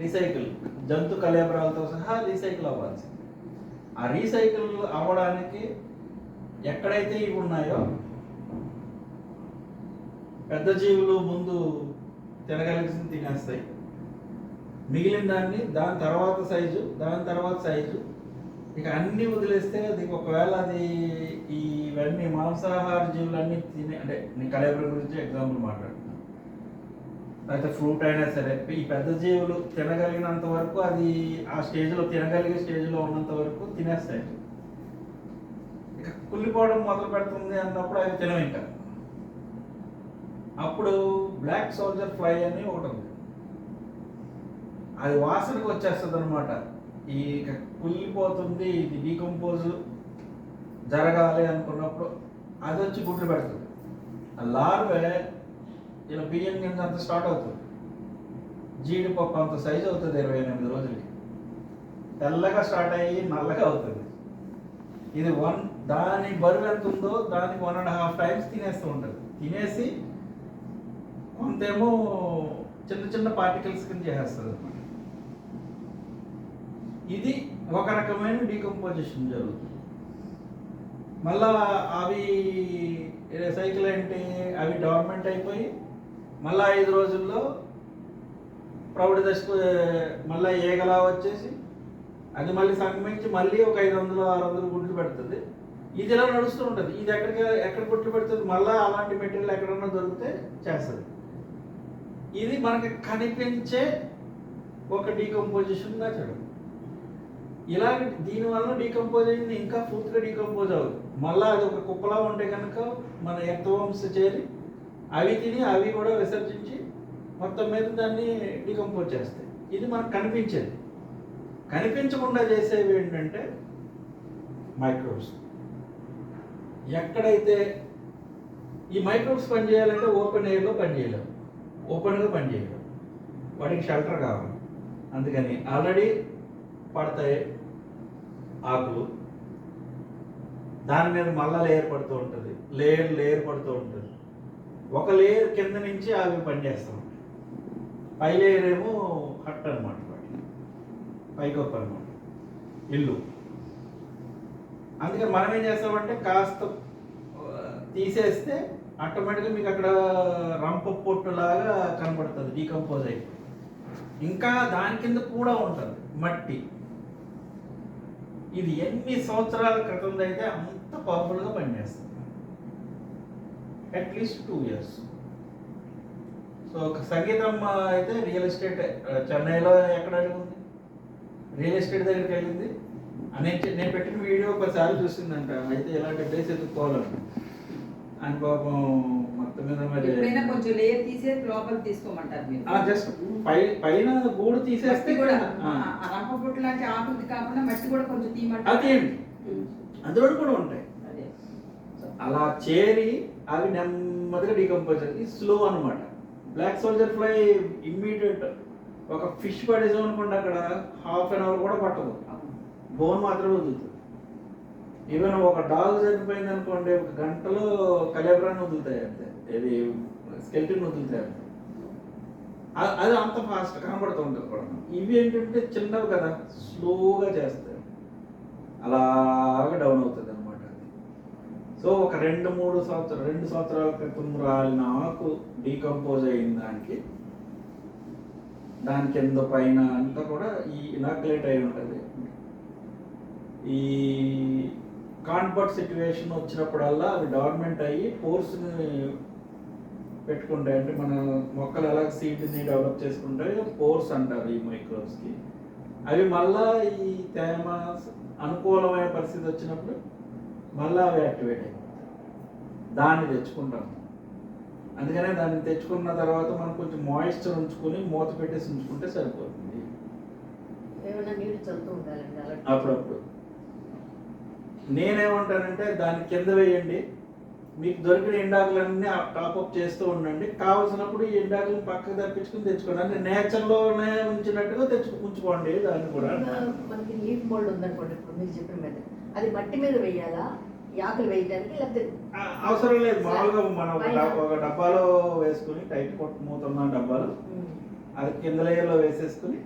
Recycle జంతు కలేబరాలతో సహా recycle అవ్వాల్సింది ఆ రీసైకిల్ అవ్వడానికి ఎక్కడైతే ఇవి ఉన్నాయో పెద్ద జీవులు ముందు తినగలిగింది తినేస్తాయి. మిగిలిన దాన్ని దాని తర్వాత సైజు దాని తర్వాత సైజు ఇక అన్ని వదిలేస్తే అది ఒకవేళ అది ఈ ఇవన్నీ మాంసాహార జీవులన్నీ తినే అంటే నేను కలేబరం గురించి ఎగ్జాంపుల్ మాట్లాడుతున్నాను లేకపోతే ఫ్రూట్ అయినా సరే ఈ పెద్ద జీవులు తినగలిగినంత వరకు అది ఆ స్టేజ్లో తినగలిగే స్టేజ్లో ఉన్నంత వరకు తినేస్తాయి. ఇక కుళ్ళిపోవడం మొదలు పెడుతుంది అన్నప్పుడు అవి తినవు ఇంకా. అప్పుడు బ్లాక్ సోల్జర్ ఫ్లై అని ఒకటి ఉంది. అది వాసనకు వచ్చేస్తుంది అనమాట ఈ ఇక కుళ్ళిపోతుంది ఇది డీకంపోజ్ జరగాలి అనుకున్నప్పుడు అది వచ్చి గుడ్లు పెడుతుంది. ఆ లార్వే ఇలా బియ్యం కింద అంత స్టార్ట్ అవుతుంది. జీడిపప్పు అంత సైజు అవుతుంది ఇరవై ఎనిమిది రోజులకి. తెల్లగా స్టార్ట్ అయ్యి నల్లగా అవుతుంది. ఇది వన్ దాని బరువు ఎంత ఉందో దానికి వన్ అండ్ హాఫ్ టైమ్స్ తినేస్తూ ఉంటుంది. తినేసి కొంతేమో చిన్న చిన్న పార్టికల్స్ కింద చేసేస్తుంది అనమాట ఇది ఒక రకమైన డీకంపోజిషన్ జరుగుతుంది. మళ్ళా అవి సైకిల్ అంటే అవి డెవలప్మెంట్ అయిపోయి మళ్ళా ఐదు రోజుల్లో ప్రౌఢ దశకు మళ్ళీ ఏగలా వచ్చేసి అది మళ్ళీ సంగమించి మళ్ళీ ఒక ఐదు వందలు ఆరు వందలు గుడ్లు పెడుతుంది. ఇది ఇలా నడుస్తూ ఉంటుంది. ఇది ఎక్కడికి ఎక్కడ గుడ్లు పెడుతుంది? మళ్ళీ అలాంటి మెటీరియల్ ఎక్కడన్నా దొరికితే చేస్తుంది. ఇది మనకి కనిపించే ఒక డీకంపోజిషన్గా చూడండి ఇలా దీనివల్ల డీకంపోజ్ అయింది ఇంకా పూర్తిగా డీకంపోజ్ అవ్వదు. మళ్ళీ అది ఒక కుప్పలా ఉంటే కనుక మన ఎర్తవంశ చేరి అవి తిని అవి కూడా విసర్జించి మొత్తం మీద దాన్ని డికంపోజ్ చేస్తాయి. ఇది మనకు కనిపించేది. కనిపించకుండా చేసేవి ఏంటంటే మైక్రోబ్స్ ఎక్కడైతే ఈ మైక్రోబ్స్ పనిచేయాలంటే ఓపెన్ ఎయిర్లో పనిచేయలేవు. ఓపెన్గా పనిచేయలేవు. వాటికి షెల్టర్ కావాలి. అందుకని ఆల్రెడీ పడతాయి ఆకులు. దాని మీద మళ్ళా లేయర్ పడుతూ ఉంటుంది. లేయర్ లేయర్ పడుతూ ఉంటుంది. ఒక లేయర్ కింద నుంచి అవి పనిచేస్తూ ఉంటాయి. పై లేయర్ ఏమో హట్ అనమాట వాటి. పైకొప్ప అనమాట ఇల్లు. అందుకే మనం ఏం చేస్తామంటే కాస్త తీసేస్తే ఆటోమేటిక్గా మీకు అక్కడ రంప పొట్టులాగా కనబడుతుంది డీకంపోజ్ అయిపోయి ఇంకా దాని కింద కూడా ఉంటుంది మట్టి. ఇది ఎన్ని సంవత్సరాల క్రితం అయితే అంత పవర్ఫుల్గా పనిచేస్తుంది. అట్లీస్ట్ టూ ఇయర్స్ సో సంగీతం అయితే రియల్ ఎస్టేట్ చెన్నైలో ఎక్కడ ఉంది రియల్ ఎస్టేట్ దగ్గరికి వెళ్ళింది. ఆ, నేను పెట్టిన వీడియో ఒకసారి చూసిందంట. అయితే ఇలాంటి ప్లేస్ ఎదుర్కోవాలంట అని పాపం మొత్తం మీద మరి కొంచెం లేయర్ తీసేసి లోపల తీసుకోమంటారు మీరు. జస్ట్ పై పైన గూడు తీసేస్తే కూడా ఆ, ఆ రంప పొట్టు లాంటి ఆకృతి కాకుండా మట్టి కూడా కొంచెం తీయమంటారు? ఏంటి అందులో కూడా ఉంటాయి. అలా చేరి అవి నెమ్మదిగా డీకంపోజ్ ఇది స్లో అన్నమాట. బ్లాక్ సోల్జర్ ఫ్లై ఇమ్మీడియట్ ఒక ఫిష్ పడేసాం అనుకోండి అక్కడ హాఫ్ అన్ అవర్ కూడా పట్టదు. బోన్ మాత్రమే వదులుతుంది. ఈవెన్ ఒక డాగ్ చనిపోయింది అనుకోండి ఒక గంటలో కలేబరాన్ని వదులుతాయి అంతే. ఇది స్కెల్టిన్ వదులుతాయి అంతే. అది అది అంత ఫాస్ట్ కనబడుతూ ఉంటుంది కూడా. ఇవి ఏంటంటే చిన్నవి కదా స్లోగా చేస్తాయి. అలాగా డౌన్ అవుతుంది. సో ఒక రెండు మూడు సంవత్సరాలు రెండు సంవత్సరాల క్రితం రాలిన ఆకు డీకంపోజ్ అయిన దానికి దాని కింద పైన అంతా కూడా ఈ ఇనాక్యులేట్ అయి ఉంటుంది. ఈ కాన్పర్ట్ సిచ్యువేషన్ వచ్చినప్పుడల్లా అవి డార్మెంట్ అయ్యి పోర్స్ని పెట్టుకుంటాయి. అంటే మన మొక్కలు ఎలా సీడ్ని డెవలప్ చేసుకుంటాయో పోర్స్ అంటారు ఈ మైక్రోబ్స్కి. అవి మళ్ళా ఈ తేమ అనుకూలమైన పరిస్థితి వచ్చినప్పుడు మళ్ళా అవి యాక్టివేట్ అయిపోతాయి. దాన్ని తెచ్చుకుంటాం. అందుకనే దాన్ని తెచ్చుకున్న తర్వాత మనం కొంచెం మాయిశ్చర్ ఉంచుకొని మూత పెట్టేసి ఉంచుకుంటే సరిపోతుంది. అప్పుడప్పుడు. నేనేమంటానంటే దాని కింద వేయండి. మీకు దొరికిన ఎండాకులన్నీ టాప్అప్ చేస్తూ ఉండండి. కావలసినప్పుడు ఈ ఎండాకులను పక్కకు తప్పించుకుని తెచ్చుకోండి. అంటే నేచర్లోనే ఉంచినట్టుగా తెచ్చు ఉంచుకోండి దాన్ని కూడా. మనకి నీట్ మోల్డ్ ఉందనుకోండి ఇప్పుడు మీరు చెప్పిన అది మట్టి మీద వేయాలా? ఈ ఆకులు వేయడానికి లేకపోతే అవసరం లేదు. మామూలుగా మనం ఒక డబ్బాలో వేసుకుని టైట్ కొట్టు మూతున్న డబ్బాలు అది కింద లేయర్లో వేసేసుకుని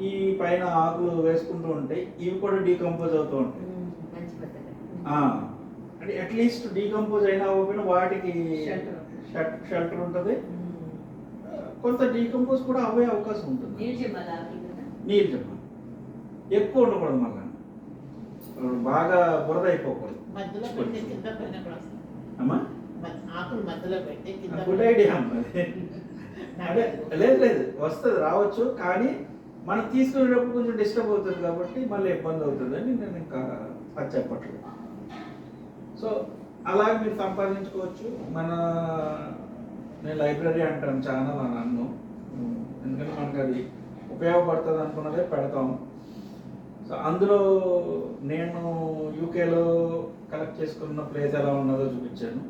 ఈ పైన ఆకులు వేసుకుంటూ ఉంటాయి ఇవి కూడా డీకంపోజ్ అవుతూ ఉంటాయి. ఉమ్, మంచి పద్ధతి. ఆ, అంటే అట్లీస్ట్ డీకంపోజ్ అయినా అవ్వకపోయినా వాటికి. షెల్టర్ ఉంటుంది. కొంత డీకంపోజ్ కూడా అవ్వే అవకాశం ఉంటుంది. నీళ్ళు చెప్పాలి ఎక్కువ ఉండకూడదు మళ్ళా. బాగా బురద అయిపోకూడదు. అమ్మా? గుడ్ ఐడియా అదే. లేదు లేదు వస్తుంది రావచ్చు కానీ మనం తీసుకునేటప్పుడు కొంచెం డిస్టర్బ్ అవుతుంది కాబట్టి మళ్ళీ ఇబ్బంది అవుతుంది అని నేను ఇంకా అది చెప్పట్లేదు. సో అలాగే మీరు సంపాదించుకోవచ్చు. మన నేను లైబ్రరీ అంటాను ఛానల్ అని అన్ను. ఎందుకంటే మనకు అది ఉపయోగపడుతుంది అనుకున్నదే పెడతాం సో అందులో నేను యూకేలో కలెక్ట్ చేసుకున్న ప్లేస్ ఎలా ఉన్నదో చూపించాను.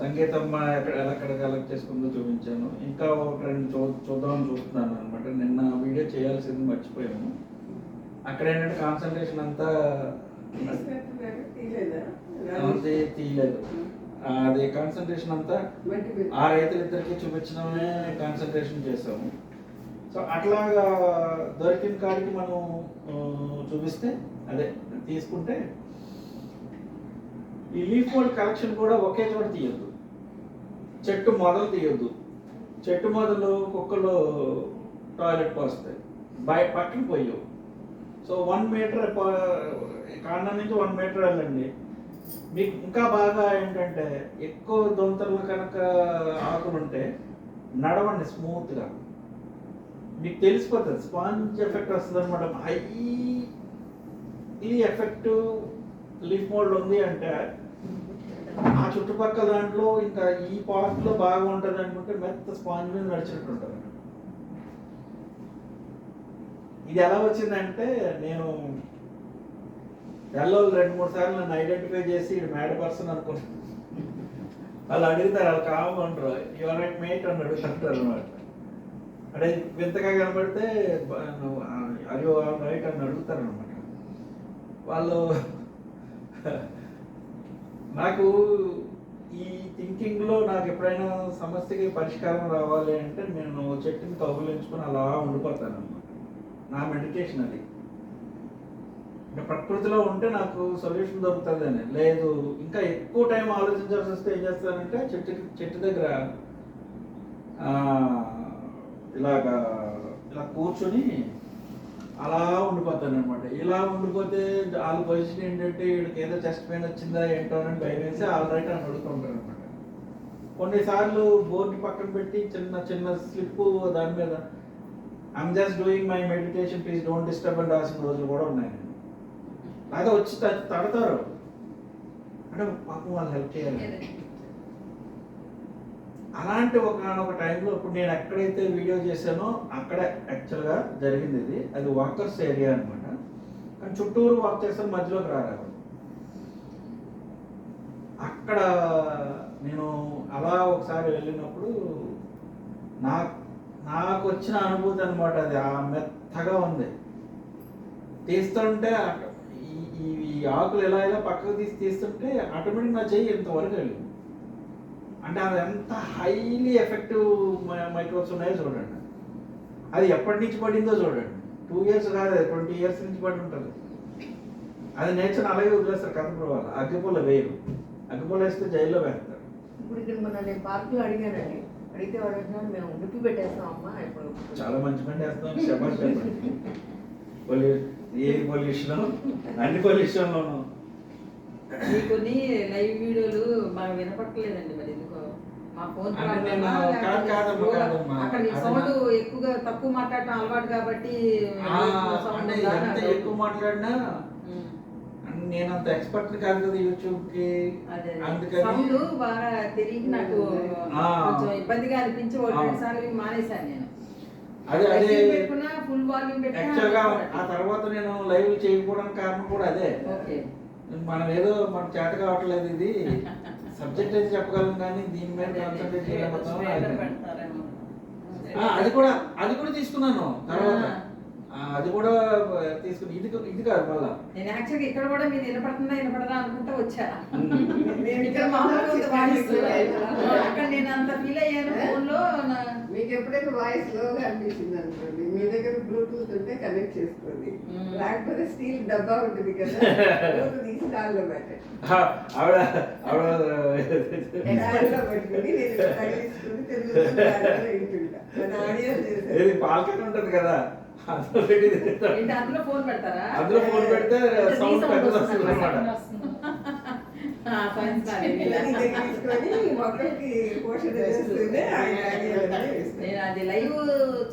సంగీతం ఎక్కడ ఎక్కడ కలెక్ట్ చేసుకుందో చూపించాను. ఇంకా ఒక రెండు చూ చూద్దామని చూస్తున్నాను అనమాట నిన్న వీడియో చేయాల్సింది మర్చిపోయాము అక్కడ ఏంటంటే కాన్సన్ట్రేషన్ అంతా తీయలేదు? అది కాన్సన్ట్రేషన్ అంతా ఆ రైతులిద్దరికి చూపించడమే కాన్సన్ట్రేషన్ చేసాము సో అట్లాగా దొరికిన కాడికి మనం చూపిస్తే అదే తీసుకుంటే ఈ లీఫ్ మోల్డ్ కలెక్షన్ కూడా ఒకే చోట తీయద్దు. చెట్టు మొదలు తీయొద్దు. చెట్టు మొదలు కుక్కలు టాయిలెట్ పోస్తాయి. బయ పక్కన పోయవు. సో వన్ మీటర్ కాండం నుంచి వన్ మీటర్ వెళ్ళండి. మీకు ఇంకా బాగా ఏంటంటే ఎక్కువ దొంతలు కనుక ఆకులు ఉంటే నడవండి స్మూత్గా మీకు తెలిసిపోతుంది. స్పాంజ్ ఎఫెక్ట్ వస్తుంది అనమాట హై ఎఫెక్ట్ లీఫ్ మోల్డ్ ఉంది అంటే ఆ చుట్టుపక్కల దాంట్లో ఇంకా ఈ పార్ట్లో బాగా ఉంటుంది అనుకుంటే మెత్త స్పాంజ్ మీద నడిచినట్టు ఉంటుంది. ఇది ఎలా వచ్చిందంటే నేను ఎల్లో రెండు మూడు సార్లు నన్ను ఐడెంటిఫై చేసి ఇది మ్యాడ్ పర్సన్ అనుకున్నాను వాళ్ళు అడుగుతారు వాళ్ళు కామంటారు యువర్ మేట్ అని అడుగుతుంటారు అనమాట అంటే వింతగా కనబడితే నువ్వు అయ్యో రైట్ అని అడుగుతారు అనమాట వాళ్ళు నాకు ఈ థింకింగ్లో నాకు ఎప్పుడైనా సమస్యకి పరిష్కారం రావాలి అంటే నేను చెట్టుని కౌగులించుకొని అలా ఉండిపోతాను అనమాట నా మెడిటేషన్ అది. అంటే ప్రకృతిలో ఉంటే నాకు సొల్యూషన్ దొరుకుతుందని. లేదు ఇంకా ఎక్కువ టైం ఆలోచించాల్సి వస్తే ఏం చేస్తానంటే చెట్టు చెట్టు దగ్గర ఇలాగా ఇలా కూర్చొని అలా ఉండిపోతాను అనమాట ఇలా ఉండిపోతే వాళ్ళ పొజిషన్ ఏంటంటే వీడికి ఏదో చెస్ట్ పెయిన్ వచ్చిందా ఏంటో అని భయం వేసి ఆల్ రైట్ అని అడుగుతుంటారు అనమాట కొన్నిసార్లు బోర్డు పక్కన పెట్టి చిన్న చిన్న స్లిప్ దాని మీద I'm just doing my meditation please don't disturb అని రాసిన రోజులు కూడా ఉన్నాయి. నేను వచ్చి తడతారు. అంటే పాపం వాళ్ళు హెల్ప్ చేయాలి. అలాంటి ఒక ఒక టైంలో ఇప్పుడు నేను ఎక్కడైతే వీడియో చేశానో అక్కడ యాక్చువల్గా జరిగింది ఇది. అది వాకర్స్ ఏరియా అనమాట కానీ చుట్టూరు వాక్ చేస్తాను మధ్యలోకి రారారు. అక్కడ నేను అలా ఒకసారి వెళ్ళినప్పుడు నా నాకు వచ్చిన అనుభూతి అనమాట అది. ఆ మెత్తగా ఉంది. తీస్తుంటే ఈ- ఈ ఆకులు ఎలా ఎలా పక్కకు తీసి తీస్తుంటే ఆటోమేటిక్ నా చెయ్యి ఇంతవరకు వెళ్ళింది. అంటే అది ఎంత హైలీ ఎఫెక్టివ్ మైక్రోబ్స్ ఉన్నాయో చూడండి. అది ఎప్పటి నుంచి పడిందో చూడండి. టూ ఇయర్స్ కాదు అది ట్వంటీ ఇయర్స్ నుంచి పడి ఉంటుంది. అది నేర్చుని అలాగే వదిలేస్తారు కథ వాళ్ళు అగ్గిపుల్ల వేయరు అగ్గిపుల్ల వేస్తే జైల్లో వేస్తారు. ఇప్పుడు ఇక్కడ మొన్న నేను పార్కులో అడిగానండి. అడిగితే వాడు అంటున్నాడు మేము నిప్పి పెట్టేస్తాం అమ్మా ఇప్పుడు చాలా మంచి పని చేస్తాం శబాష్ చెప్పండి పొల్యూ ఏ పొల్యూషన్? అన్ని పొల్యూషన్లోనూ. మీ కొన్ని లైవ్ వీడియోలు మాకు వినపట్టలేదండి మరి ఎందుకో? మా ఫోన్. అక్కడ సౌండ్ ఎక్కువగా తక్కువ మాట్లాడటం అలవాటు కాబట్టి. ఎక్కువ మాట్లాడినా నేను అంత ఎక్స్పర్ట్ కాదు కదా యూట్యూబ్కి అదే. అందుకని బాగా తెలియక నాకు. కొంచెం ఇబ్బందిగా అనిపించి సార్లు మానేశాను నేను. అదే అదే. ఫుల్ వాల్యూమ్ యాక్చువల్గా ఆ తర్వాత నేను లైవ్ చేయకపోవడానికి కారణం కూడా అదే. ఓకే. మనం ఏదో మనకు చేత కావట్లేదు ఇది. సబ్జెక్ట్ అయితే చెప్పగలం కానీ దీని మీద కాన్సన్ట్రేట్ చేయలేకపోతున్నాం అది. కూడా అది కూడా తీసుకున్నాను తర్వాత. అది కూడా తీసుకుని ఇది ఇది కాదు మళ్ళా. నేను యాక్చువల్గా ఇక్కడ కూడా మీరు వినపడుతుందా వినపడదా అనుకుంటా వచ్చా. ఇక్కడ మామూలుగా. అక్కడ నేను అంత ఫీల్ అయ్యాను ఫోన్లో నా- మీకు ఎప్పుడైనా వాయిస్ లోగా అనిపించింది అనుకోండి మీ దగ్గర బ్లూటూత్ ఉంటే కనెక్ట్ చేసుకోండి. లేకపోతే స్టీల్ డబ్బా ఉంటుంది కదా తీసి దానిలో పెట్టండి. ఆ, ఆవిడ ఆవిడ దానిలో పెట్టుకుని నేను తగిలించుకుని మన ఆడియో పాలకన్ ఉంటుంది కదా. అందులో ఫోన్ పెడతారా? అందులో ఫోన్ పెడితే సౌండ్ పెద్దది వస్తుంది అనమాట. నేను అది లైవ్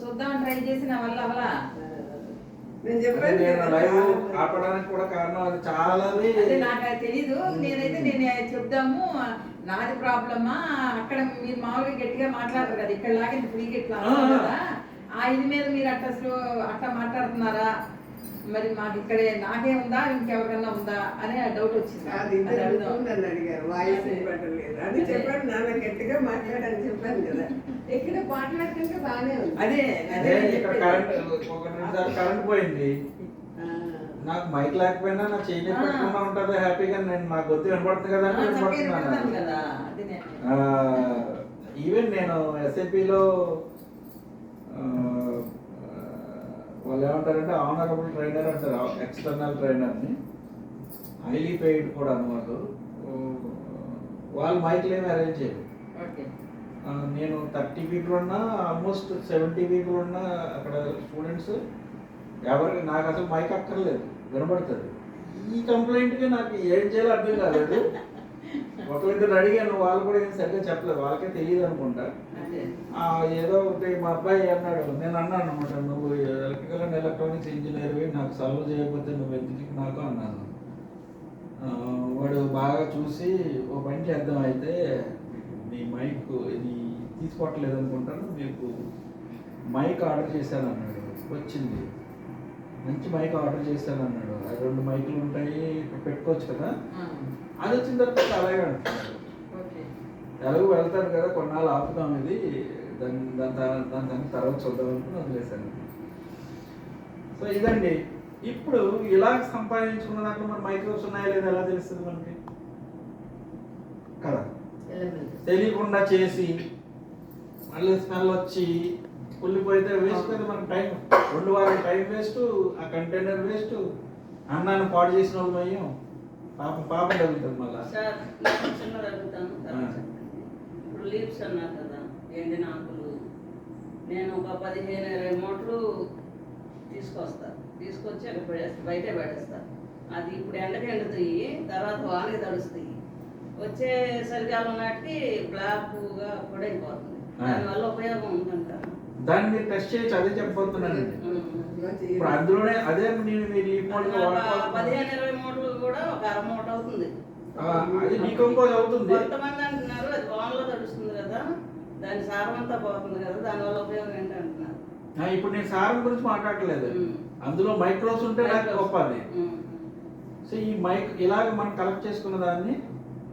చూద్దామని ట్రై చేసి నా వల్ల అవలా. నేను చెప్పాను నేను కదా, లైవ్ ఆపడానికి కూడా కారణం అది చాలా అదే నాకు అది తెలీదు. నేనైతే నేను చెప్దాము. నాది ప్రాబ్లమా అక్కడ మీరు మామూలుగా గట్టిగా మాట్లాడరు కదా. ఇక్కడ లాగా ఇట్లా అన్నారు ఆ. ఇది మీద మీరు అట్లా స్లో అట్లా మాట్లాడుతున్నారా? మరి మాకు ఇక్కడే నాకే ఉందా? ఇంకెవరికన్నా ఉందా? అనే డౌట్ వచ్చింది. అది నన్ను అడిగారు. వాయిస్ వినపడలేదు అది చెప్పాను నాన్న గట్టిగా మాట్లాడని చెప్పాను కదా. ఇక్కడ మాట్లాడుతుంటే బాగానే ఉంది. అదే అదే ఇక్కడ. కరెంట్ ఒక నిమిషాలు కరెంట్ పోయింది. నాకు మైక్ లేకపోయినా నా చేయి. పెట్టుకున్నా ఉంటుంది హ్యాపీగా నేను నాకు గొంతు వినపడుతుంది కదా అని వినపడుతున్నాను. వింటున్నాను కదా. అది నేను. ఈవెన్ నేను ఎస్ఏపిలో వాళ్ళు ఏమంటారంటే ఆనరబుల్ ట్రైనర్ అంటారు ఎక్స్టర్నల్ ట్రైనర్ని హైలీ పెయిడ్ కూడా అనమాట వాళ్ళు మైక్లు ఏమి అరేంజ్ చేయరు. నేను థర్టీ పీపుల్ ఉన్నా ఆల్మోస్ట్ సెవెంటీ పీపుల్ ఉన్నా అక్కడ స్టూడెంట్స్ ఎవరికి నాకు అసలు మైక్ అక్కర్లేదు. వినపడుతుంది ఈ కంప్లైంట్కి నాకు ఏం చేయాలో అర్థం కాలేదు. ఒకరిద్దరు అడిగాను వాళ్ళు కూడా ఏం సరిగ్గా చెప్పలేదు. వాళ్ళకే తెలియదు అనుకుంటా. ఏదో ఒకటి మా అబ్బాయి అన్నాడు నేను అన్నాను అనమాట నువ్వు ఎలక్ట్రికల్ అండ్ ఎలక్ట్రానిక్స్ ఇంజనీర్వి నాకు సర్వ్ చేయకపోతే నువ్వు ఎందుకు నాకు అన్నాను. వాడు బాగా చూసి ఓ పని చేద్దాం అయితే మీ మైక్ ఇది తీసుకోవట్లేదు అనుకుంటాను మీకు మైక్ ఆర్డర్ చేశాను అన్నాడు. వచ్చింది. మంచి మైక్ ఆర్డర్ చేశాను అన్నాడు. అది రెండు మైకులు ఉంటాయి పెట్టుకోవచ్చు కదా? అది వచ్చిన తర్వాత అలాగే అంటున్నారు. ఎలాగో వెళ్తాడు కదా కొన్నాళ్ళు ఆపుదాం ఇది. దాని దాని దాని దాని తర్వాత చూద్దాం అనుకుని వదిలేశాను. సో ఇదండి. ఇప్పుడు ఇలా సంపాదించుకున్న దాంట్లో మన మైక్రోబ్స్ ఉన్నాయా లేదా ఎలా తెలుస్తుంది మనకి? కదా. తెలియకుండా చేసి మళ్ళీ స్మెల్ వచ్చి కుళ్ళిపోయితే వేస్ట్ కదా మనకి టైం రెండు వారం టైం వేస్ట్ ఆ కంటైనర్ వేస్ట్ అన్నాన్ని పాడు చేసిన వాళ్ళు అయ్యాం పాపం పాపం తగులుతుంది మళ్ళీ. సార్ నేను తర్వాత ఆ. చెప్పండి. ఇప్పుడు లీవ్స్ అన్నారు కదా ఎండిన ఆకులు. నేను ఒక పదిహేను ఇరవై మూటలు తీసుకొస్తా. తీసుకొచ్చి అక్కడ పడేస్తా బయటే పడేస్తా. అది ఇప్పుడు ఎండకి ఎండుతాయి తర్వాత వానకి తడుస్తాయి. వచ్చే చలికాలం నాటికి బ్లాక్గా పొడైపోతుంది. దానివల్ల ఉపయోగం ఉందంటారు? దాన్ని టెస్ట్ చేయొచ్చు అదే చెప్పబోతున్నానండి. ఇప్పుడు. అందులోనే అదే నేను మీరు ఈ మోడల్ పదిహేను ఇరవై మూటలు కూడా ఒక అర మూట అవుతుంది. అది డీకంపోజ్ అవుతుంది. కొంతమంది అంటున్నారు అది వానలో తడుస్తుంది కదా దాని సారం అంతా పోతుంది కదా దానివల్ల ఉపయోగం ఏంటి అంటున్నారు ఇప్పుడు నేను సారం గురించి మాట్లాడలేదు. అందులో మైక్రోస్ ఉంటే నాకు గొప్ప అది. సో ఈ మైక్ ఇలాగ మనం కలెక్ట్ చేసుకున్న దాన్ని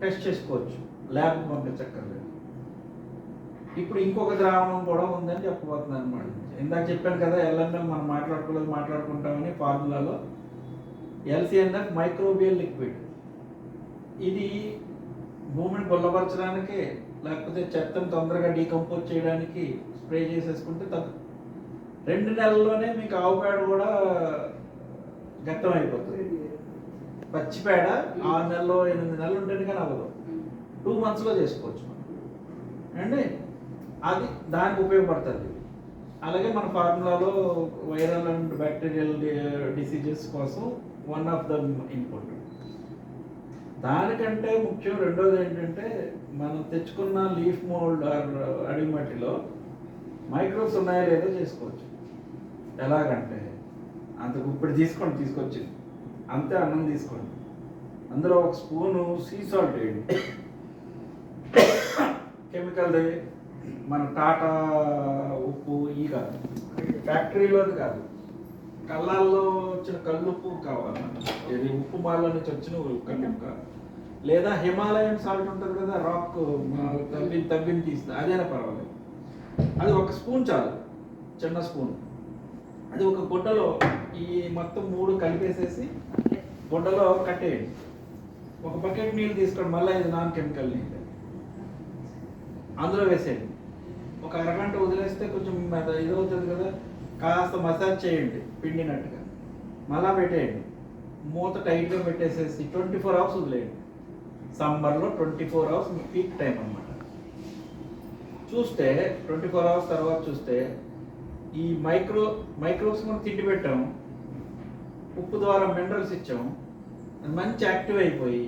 టెస్ట్ చేసుకోవచ్చు. ల్యాబ్ పంపించక్కర్లేదు. ఇప్పుడు ఇంకొక ద్రావణం కూడా ఉందని చెప్పబోతున్నాను అనమాట ఇందాక చెప్పాను కదా ఎల్ఎన్ఎఫ్ మనం మాట్లాడుకోలేదు మాట్లాడుకుంటామని ఫార్ములాలో. LCNF microbial liquid. ఇది భూమిని గుల్లపరచడానికి లేకపోతే చెత్తను తొందరగా డీకంపోజ్ చేయడానికి స్ప్రే చేసేసుకుంటే తగ్గు రెండు నెలల్లోనే మీకు ఆవు పేడ కూడా గతం అయిపోతుంది పచ్చి పేడ ఆరు నెలలో ఎనిమిది నెలలు ఉంటేనే కానీ అవ్వదు. టూ మంత్స్లో చేసుకోవచ్చు అండి? అది దానికి ఉపయోగపడుతుంది. అలాగే మన ఫార్ములాలో వైరల్ అండ్ బ్యాక్టీరియల్ డిసీజెస్ కోసం వన్ ఆఫ్ ద ఇంపార్టెంట్ దానికంటే ముఖ్యం రెండోది ఏంటంటే మనం తెచ్చుకున్న లీఫ్ మోల్డ్ ఆర్ అడిగి మట్టిలో మైక్రోబ్స్ ఉన్నాయో లేదో చేసుకోవచ్చు. ఎలాగంటే అంతకు ఇప్పుడు తీసుకోండి తీసుకొచ్చి. అంతే అన్నం తీసుకోండి. అందులో ఒక స్పూను సీ సాల్ట్ వేయండి. కెమికల్ది మన టాటా ఉప్పు ఈ కాదు. ఫ్యాక్టరీలోది కాదు. కళ్ళాల్లో వచ్చిన కల్లుప్పు కావాలి? ఇది ఉప్పు మాల నుంచి వచ్చిన కల్లుప్పు కాదు. లేదా హిమాలయన్ సాల్ట్ ఉంటుంది కదా రాక్ తవ్వి తవ్విని తీస్తుంది అదైనా పర్వాలేదు. అది ఒక స్పూన్ చాలు చిన్న స్పూన్. అది ఒక గుడ్డలో ఈ మొత్తం మూడు కలిపేసేసి గుడ్డలో కట్టేయండి. ఒక బకెట్ నీళ్ళు తీసుకోండి మళ్ళీ ఇది నాన్ కెమికల్ నీళ్ళు. అందులో వేసేయండి. ఒక అరగంట వదిలేస్తే కొంచెం అది ఇది అవుతుంది కదా. కాస్త మసాజ్ చేయండి పిండినట్టుగా. మళ్ళా పెట్టేయండి. మూత టైట్గా పెట్టేసేసి ట్వంటీ ఫోర్ అవర్స్ వదిలేయండి. సమ్మర్లో ట్వంటీ ఫోర్ అవర్స్ మీ పీక్ టైం అన్నమాట. చూస్తే ట్వంటీ ఫోర్ అవర్స్ తర్వాత చూస్తే ఈ మైక్రో మైక్రోబ్స్ మనం తిండి పెట్టాము. ఉప్పు ద్వారా మినరల్స్ ఇచ్చాము. అది మంచి యాక్టివ్ అయిపోయి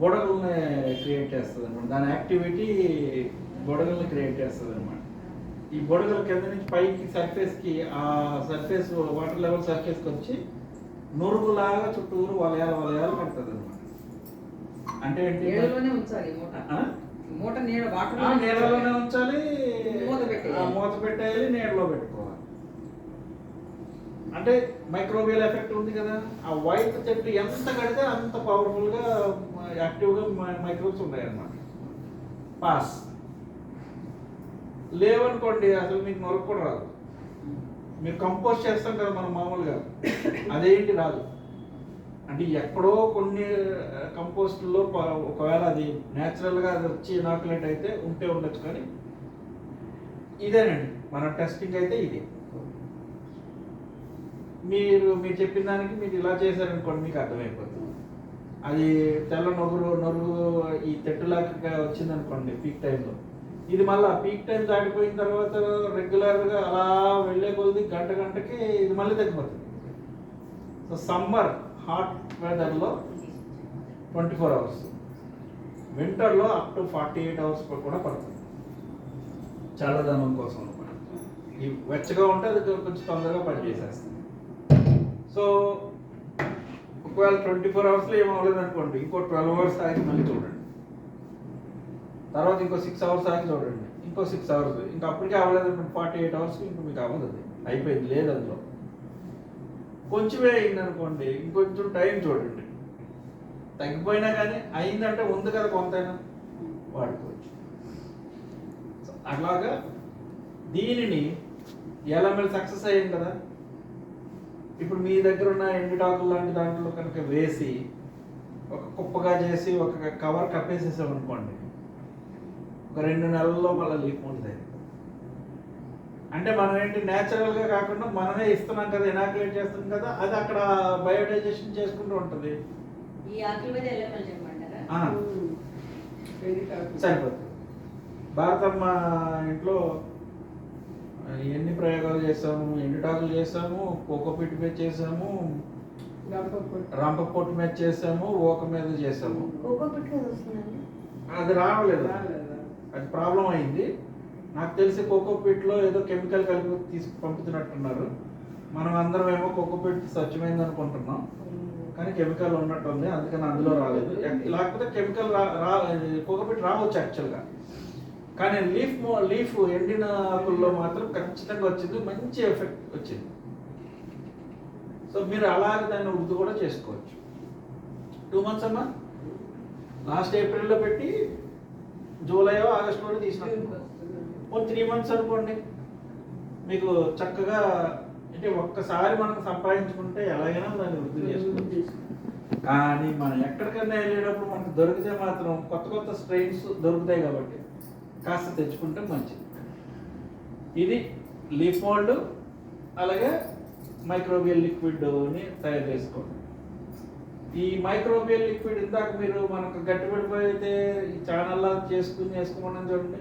బుడగల్ని క్రియేట్ చేస్తుంది అనమాట దాని యాక్టివిటీ బుడగల్ని క్రియేట్ చేస్తుంది అనమాట ఈ బుడగల కింద నుంచి పైకి సర్ఫేస్కి ఆ సర్ఫేస్ వాటర్ లెవెల్ సర్ఫేస్కి వచ్చి నురుగులాగా చుట్టూరు వలయాలు వలయాలు కడుతుంది అనమాట అంటే ఉంచాలి మూట. నీళ్ళ వాటర్ ఆ, నీళ్ళలోనే ఉంచాలి. మూత పెట్టేయాలి. ఆ, మూత నీడలో పెట్టుకోవాలి. అంటే మైక్రోవేల్ ఎఫెక్ట్ ఉంది కదా. ఆ వైట్ చెట్టు ఎంత కడితే అంత పవర్ఫుల్గా యాక్టివ్గా మైక్రోబ్స్ అన్నమాట పాస్ లేవనుకోండి అసలు మీకు నొరకు కూడా రాదు. మీరు కంపోజ్ చేస్తాం కదా మనం మామూలుగా. అదేంటి రాదు. అంటే ఎక్కడో కొన్ని కంపోస్ట్లో ఒకవేళ అది న్యాచురల్గా అది వచ్చి ఇనాకులేట్ అయితే ఉంటే ఉండొచ్చు కానీ ఇదేనండి. మన టెస్టింగ్ అయితే ఇది. మీరు మీరు చెప్పిన దానికి మీరు ఇలా చేశారనుకోండి మీకు అర్థమైపోతుంది. అది తెల్ల నొగురు నొరుగు ఈ తెట్టులాగా వచ్చిందనుకోండి పీక్ టైంలో ఇది మళ్ళీ పీక్ టైం దాటిపోయిన తర్వాత రెగ్యులర్గా అలా వెళ్ళే కొద్ది గంట గంటకి ఇది మళ్ళీ తగ్గిపోతుంది సో సమ్మర్ హాట్ వెదర్లో ట్వంటీ ఫోర్ అవర్స్ వింటర్లో up to forty eight hours కూడా పడుతుంది. చల్లదనం కోసం ఈ వెచ్చగా ఉంటే అది కొంచెం తొందరగా పనిచేసేస్తుంది. సో ఒకవేళ ట్వంటీ ఫోర్ అవర్స్లో ఏం అవ్వలేదు అనుకోండి ఇంకో ట్వెల్వ్ అవర్స్ ఆగి మళ్ళీ చూడండి. తర్వాత ఇంకో సిక్స్ అవర్స్ ఆగి చూడండి. ఇంకో సిక్స్ అవర్స్ ఇంకా అప్పటికే అవ్వలేదు అనుకోండి ఫార్టీ ఎయిట్ అవర్స్ ఇంకా మీకు అవ్వదు. అది అయిపోయింది లేదు అందులో. కొంచెమే అయింది అనుకోండి ఇంకొంచెం టైం చూడండి. తగ్గిపోయినా కానీ అయిందంటే ఉంది కదా కొంతైనా వాడుకోవచ్చు. అలాగా అట్లాగా దీనిని మీరు సక్సెస్ అయ్యింది కదా. ఇప్పుడు మీ దగ్గర ఉన్న ఎండుటాకులు లాంటి దాంట్లో కనుక వేసి ఒక కుప్పగా చేసి ఒక కవర్ కప్పేసేసాం అనుకోండి ఒక రెండు నెలల్లో మళ్ళీ లీక్ ఉంటుంది. అంటే మనం ఏంటి natural గా కాకుండా మనమే ఇస్తున్నాం కదా ఇనాక్యులేట్ చేస్తున్నాం కదా అది అక్కడ బయోడైజేషన్ చేసుకుంటూ ఉంటుంది. ఈ ఆకుల మీద ఎల్లమని చెప్పమంటారా? ఆ, సరిపోతుంది. భారతమ్మ ఇంట్లో ఎన్ని ప్రయోగాలు చేసాము ఎండుటాకులు చేసాము కోకోపీట్ మీద చేసాము రంప పొట్టు మీద చేసాము ఓక మీద చేసాము అది రావలేదు. అది ప్రాబ్లం అయింది. నాకు తెలిసి కోకోపీట్లో ఏదో కెమికల్ కలిపి తీసి పంపుతున్నట్టున్నారు. మనం అందరం ఏమో కోకోపీట్ స్వచ్ఛమైంది అనుకుంటున్నాం. కానీ కెమికల్ ఉన్నట్టు ఉంది. అందుకని అందులో రాలేదు. లేకపోతే కెమికల్ రా కోకోపీట్ రావచ్చు యాక్చువల్గా. కానీ లీఫ్ లీఫ్ ఎండిన ఆకుల్లో మాత్రం ఖచ్చితంగా వచ్చింది. మంచి ఎఫెక్ట్ వచ్చింది. సో మీరు అలాగే దాన్ని వృద్ధి కూడా చేసుకోవచ్చు. టూ మంత్స్ అమ్మా. లాస్ట్ ఏప్రిల్లో పెట్టి జూలై ఆగస్టులో తీసినట్టు ఓ త్రీ మంత్స్ అనుకోండి. మీకు చక్కగా అంటే ఒక్కసారి మనం సంపాదించుకుంటే ఎలాగైనా దాన్ని వృద్ధి చేసుకోవచ్చు. కానీ మనం ఎక్కడికైనా వెళ్ళేటప్పుడు మనకు దొరికితే మాత్రం కొత్త కొత్త స్ట్రెయిన్స్ దొరుకుతాయి కాబట్టి కాస్త తెచ్చుకుంటే మంచిది. ఇది లీఫ్ అలాగే మైక్రోబియల్ లిక్విడ్ని తయారు చేసుకోండి ఈ మైక్రోబియల్ లిక్విడ్ ఇందాక మీరు మనకు గట్టి పడిపోయితే ఈ ఛానల్లా చేసుకుని వేసుకోమని చూడండి.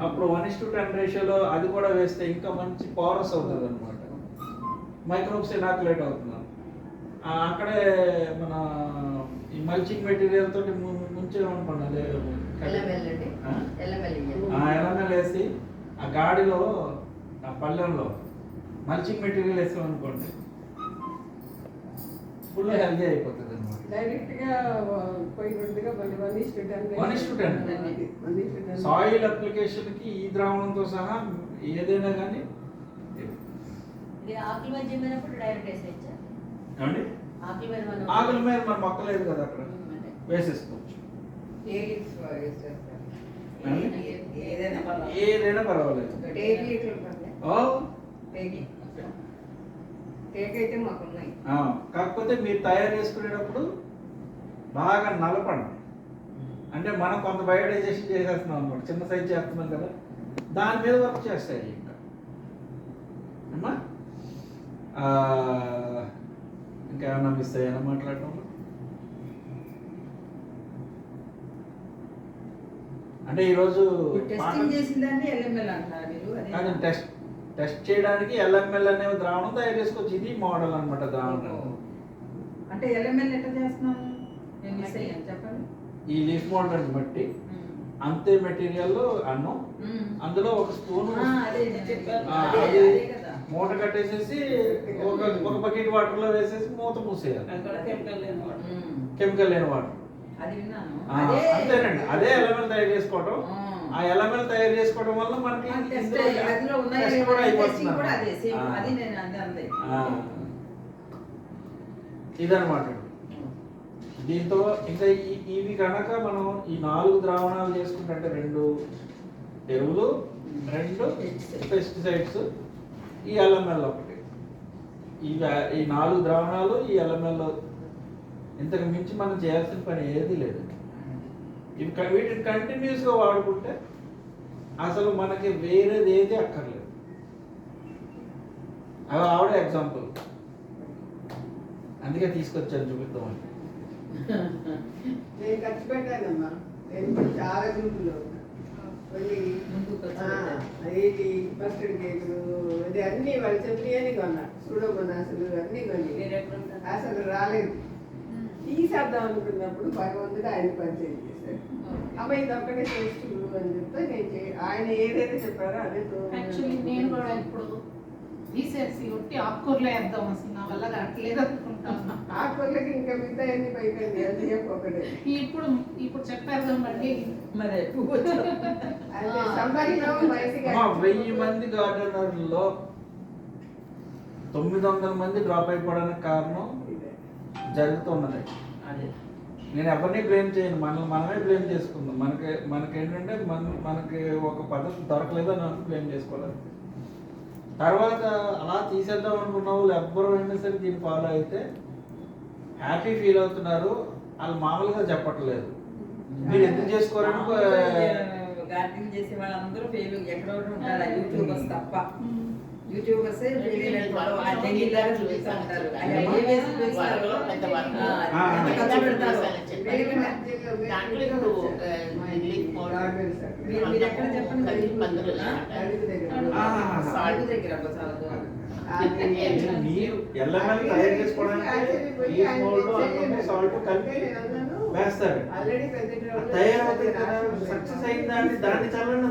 అప్పుడు వన్ ఇస్ టు టెన్ రేషియోలో అది కూడా వేస్తే ఇంకా మంచి పవర్స్ అవుతుంది అనమాట మైక్రోబ్స్ ఇనాకులేట్ అవుతున్నారు ఆ, అక్కడే మన ఈ మల్చింగ్ మెటీరియల్ తోటి ముంచేమనుకోండి ఎలమెల్ వేసి ఆ గాడిలో ఆ పళ్ళెంలో మల్చింగ్ మెటీరియల్ వేసామనుకోండి ఫుల్ హెల్దీ అయిపోతుంది. అనమాట డైరెక్ట్గా పోయినట్టుగా మళ్ళీ one is to ten One is to ten. One is to ten soil అప్లికేషన్కి ఈ ద్రావణంతో సహా ఏదైనా కానీ ఇది ఆకుల మీద డైరెక్ట్ వేసేయచ్చా? ఏమండి? ఆకుల మీద మనం ఆకుల మీద మన మొక్క లేదు కదా అక్కడ? వేసేసుకోవచ్చు? ఏదైనా పర్వాలేదు. ఏదైనా పర్వాలేదు. టేక్ అయితే మాకు ఉన్నాయి కాకపోతే మీరు తయారు చేసుకునేటప్పుడు బాగా నలపండి. అంటే మనం కొంత బయోడైజేషన్ చేసేస్తున్నాం అనమాట చిన్న సైజ్ చేస్తున్నాం కదా. దాని మీద వర్క్ చేస్తాయి ఇంకా. అమ్మా. ఇంకేమన్నా మిస్ అయ్యానా మాట్లాడటంలో అంటే ఈరోజు టెస్టింగ్ చేసిన దాన్ని ఎల్ఎంఎల్ అంటారు మీరు టెస్ట్ టెస్ట్ చేయడానికి ఎల్ఎంఎల్ అనే ద్రావణం తయారు చేసుకోవచ్చు. ఇది మోడల్ అన్నమాట ద్రావణం. అంటే ఎల్ఎంఎల్ ఎట్లా చేస్తున్నాము నేను మిస్ అయ్యాను. చెప్పండి. ఈ లీఫ్ మోడల్ని బట్టి అంతే మెటీరియల్ అన్నం. అందులో ఒక స్పూన్ ఆ, అదే నేను చెప్పాను. ఆ, అదే, అది అదే కదా. మూట కట్టేసేసి ఒక ఒక బకెట్ వాటర్లో వేసేసి మూత మూసేయాలి. కెమికల్ లేని వాటర్. మ్మ్. కెమికల్ లేని వాటర్. అది విన్నాను. ఆ, అంతేనండి. అదే ఎలమెల్ తయారు చేసుకోవడం ఆ ఎలమెల్ తయారు చేసుకోవడం వల్ల మనకి టెస్ట్ కూడా అయిపోతుంది. ఇదన్నమాట. దీంతో ఇంకా ఇవి కనుక మనం ఈ నాలుగు ద్రావణాలు చేసుకుంటే రెండు ఎరువులు రెండు పెస్టిసైడ్స్ ఈ ఎల్ఎంఎల్ ఒకటి. ఈ వ్యా- ఈ నాలుగు ద్రావణాలు ఈ ఎల్ఎంఎల్ ఇంతకు మించి మనం చేయాల్సిన పని ఏది లేదు. ఇవి వీటిని కంటిన్యూస్గా వాడుకుంటే అసలు మనకి వేరేది ఏది అక్కర్లేదు. అవి ఆవిడ ఎగ్జాంపుల్ అందుకే తీసుకొచ్చాను చూపిద్దామని నేను ఖర్చు పెట్టానమ్మా. నేను చాలా గ్రూపులో. ఇది మస్టర్డ్ కేకులు అది అన్ని వాళ్ళు చెప్పినవి కొన్నా. సూడోమోనాసులు అన్ని కొని మీరు ఎక్కడ ఉంటారు? అసలు రాలేదు. తీసేద్దాం అనుకున్నప్పుడు భగవంతుడు ఆయన పరిచయం చేశాడు. అమ్మ ఇది ఒక్కటే అని చెప్తే నేను చే- ఆయన ఏదైతే చెప్పారో అదే యాక్చువల్లీ నేను కూడా ఇప్పుడు తీసేసి ఒట్టి ఆకుకూరలే వేద్దాం అసలు. నా వల్ల కావట్లేదు అనుకుంటాను. ఆకుకూరలకి ఇంకా మిగతా అన్ని అది ఒకటే ఇప్పుడు ఇప్పుడు చెప్పారు కాబట్టి. మరి వెయ్యి మంది గార్డెనర్లో తొమ్మిది వందల మంది డ్రాప్ అయిపోవడానికి కారణం. జరుగుతున్నది. అదే. నేను ఎవరిని బ్లేమ్ చేయను. మనం మనమే బ్లేమ్ చేసుకుందాం. మనకి మనకేంటంటే మన మనకి ఒక పద్ధతి దొరకలేదు అని బ్లేమ్ చేసుకోలేదు తర్వాత అలా తీసేద్దాం అనుకున్న వాళ్ళు ఎవ్వరు అయినా సరే దీన్ని ఫాలో అయితే హ్యాపీ ఫీల్ అవుతున్నారు. వాళ్ళు మామూలుగా చెప్పట్లేదు. మీరు ఎందుకు చేసుకోరని గార్డెనింగ్ చేసే వాళ్ళందరూ ఫెయిల్ ఎక్కడో ఉంటారు. యూట్యూబర్స్ తప్ప. యూట్యూబర్స్ చూపిస్తారు. మీరు ఎక్కడ చెప్పండి? దగ్గర. మీరు ఎల్లమని తయారు చేసుకోవడానికి సాల్ట్ కలిపి వేస్తారు. తయారవుతుంది సక్సెస్ అయింది దాన్ని దాన్ని చల్లండి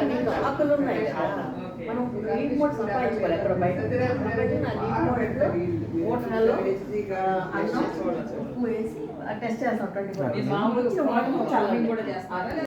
అందులో ఆకులు ఉన్నాయి. మనం లీఫ్ మోడ్ సంపాదించుకోవాలి. ఎక్కడ బయట? అన్నం ఉప్పు వేసి టెస్ట్ చేస్తాం. ట్వంటీ ఫోర్ కూడా చేస్తారా?